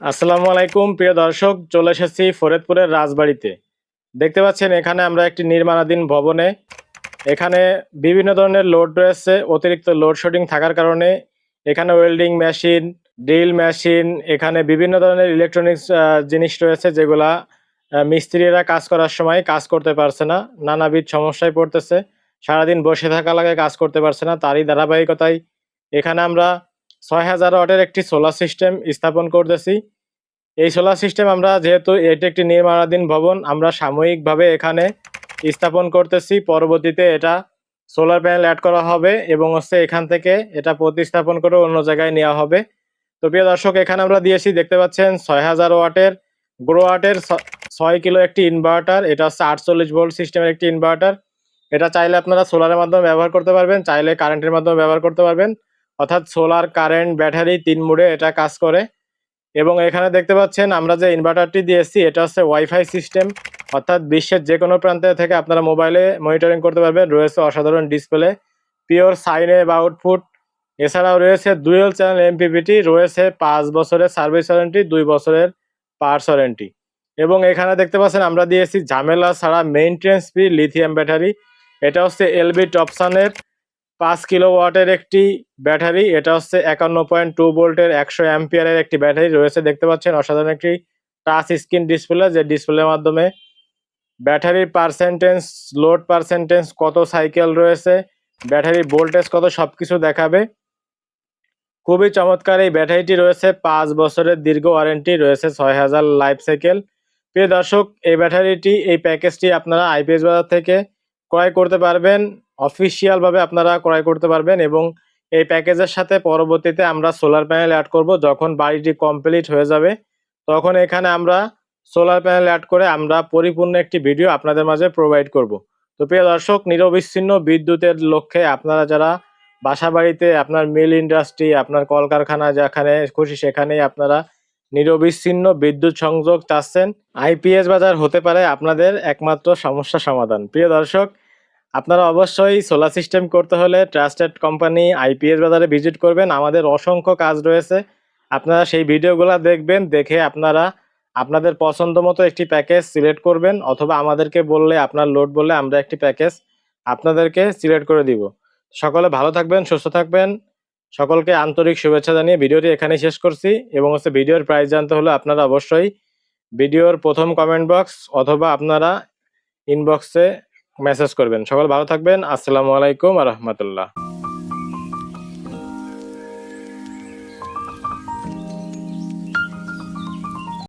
আসসালামু আলাইকুম, প্রিয় দর্শক, চলে এসেছি ফরিদপুরের রাজবাড়িতে। দেখতে পাচ্ছেন, এখানে আমরা একটি নির্মাণাধীন ভবনে। এখানে বিভিন্ন ধরনের লোড রয়েছে, অতিরিক্ত লোডশেডিং থাকার কারণে। এখানে ওয়েল্ডিং মেশিন ড্রিল মেশিন এখানে বিভিন্ন ধরনের ইলেকট্রনিক্স জিনিস রয়েছে যেগুলা মিস্ত্রিরা কাজ করার সময় কাজ করতে পারছে না। নানাবিধ সমস্যায় পড়তেছে। সারাদিন বসে থাকা লাগে কাজ করতে পারছে না, তারই ধারাবাহিকতায়। এখানে আমরা ছয় হাজার ওয়াটের একটি সোলার সিস্টেম স্থাপন করতেছি। এই সোলার সিস্টেম আমরা যেহেতু এটি একটি নির্মাণাধীন ভবন, আমরা সাময়িকভাবে এখানে স্থাপন করতেছি। পরবর্তীতে এটা সোলার প্যানেল অ্যাড করা হবে এবং হচ্ছে এখান থেকে এটা প্রতিস্থাপন করে অন্য জায়গায় নেওয়া হবে। তো প্রিয় দর্শক, এখানে আমরা দিয়েছি, দেখতে পাচ্ছেন, ছয় হাজার ওয়াটের গ্রো ওয়াটের ছয় কিলো একটি ইনভার্টার এটা হচ্ছে আটচল্লিশ ভোল্ট সিস্টেমের একটি ইনভার্টার এটা চাইলে আপনারা সোলারের মাধ্যমে ব্যবহার করতে পারবেন, চাইলে কারেন্টের মাধ্যমে ব্যবহার করতে পারবেন। অর্থাৎ সোলার, কারেন্ট, ব্যাটারি তিন মুড়ে এটা কাজ করে। এবং এখানে দেখতে পাচ্ছেন আমরা যে ইনভার্টারটি দিয়েছি এটা হচ্ছে ওয়াইফাই সিস্টেম। অর্থাৎ বিশ্বের যে কোনো প্রান্তে থেকে আপনারা মোবাইলে মনিটরিং করতে পারবেন। রয়েছে অসাধারণ display, pure sine wave output. এছাড়াও রয়েছে ডুয়েল চ্যানেল এমপিপিটি, রয়েছে পাঁচ বছরের সার্ভিস ওয়ারেন্টি, দুই বছরের পার্স ওয়ারেন্টি। এবং এখানে দেখতে পাচ্ছেন আমরা দিয়েছি ঝামেলা ছাড়া মেইনটেন্স ফ্রি লিথিয়াম ব্যাটারি। এটা হচ্ছে এলবি টপসানের পাঁচ কিলো ওয়াটের একটি ব্যাটারি, এটা হচ্ছে একান্ন পয়েন্ট টু ভোল্টের একশো অ্যাম্পিয়ারের একটি ব্যাটারি রয়েছে, দেখতে পাচ্ছেন অসাধারণ একটি টাচ স্ক্রিন ডিসপ্লে যে ডিসপ্লের মাধ্যমে ব্যাটারির পার্সেন্টেজ লোড পার্সেন্টেজ কত সাইকেল রয়েছে, ব্যাটারির ভোল্টেজ কত, সবকিছু দেখাবে। খুবই চমৎকার এই ব্যাটারিটি রয়েছে, পাঁচ বছরের দীর্ঘ ওয়ারেন্টি রয়েছে, ছয় হাজার লাইফ সাইকেল প্রিয় দর্শক, এই ব্যাটারিটি, এই প্যাকেজটি আপনারা আইপিএস বাজার থেকে ক্রয় করতে পারবেন। অফিসিয়াল ভাবে আপনারা ক্রয় করতে পারবেন এবং এই প্যাকেজের সাথে পরবর্তীতে আমরা সোলার প্যানেল অ্যাড করব। যখন বাড়িটি কমপ্লিট হয়ে যাবে, তখন এখানে আমরা সোলার প্যানেল অ্যাড করে আমরা পরিপূর্ণ একটি ভিডিও আপনাদের মাঝে প্রোভাইড করব। তো প্রিয় দর্শক, নিরবিচ্ছিন্ন বিদ্যুতের লক্ষ্যে আপনারা যারা বাসা বাড়িতে আপনার মিল ইন্ডাস্ট্রি আপনার কলকারখানা যেখানে খুশি সেখানেই আপনারা নিরবিচ্ছিন্ন বিদ্যুৎ সংযোগ চাচ্ছেন। আইপিএস বাজার হতে পারে আপনাদের একমাত্র সমস্যা সমাধান। প্রিয় দর্শক আপনারা অবশ্যই সোলার সিস্টেম করতে হলে ট্রাস্টেড কোম্পানি আইপিএস বাজারে ভিজিট করবেন। আমাদের অসংখ্য কাজ রয়েছে। আপনারা সেই ভিডিওগুলো দেখবেন, দেখে আপনারা আপনাদের পছন্দ মতো একটি প্যাকেজ সিলেক্ট করবেন, অথবা আমাদেরকে বললে, আপনার লোড বললে আমরা একটি প্যাকেজ আপনাদেরকে সিলেক্ট করে দিব। সকলে ভালো থাকবেন, সুস্থ থাকবেন। সকলকে আন্তরিক শুভেচ্ছা জানিয়ে ভিডিওটি এখানেই শেষ করছি। এবং হচ্ছে ভিডিওর প্রাইস জানতে হলে আপনারা অবশ্যই ভিডিওর প্রথম কমেন্ট বক্স অথবা আপনারা ইনবক্সে মেসেজ করবেন। সকাল ভালো থাকবেন। আসসালামু আলাইকুম রহমতুল্লাহ।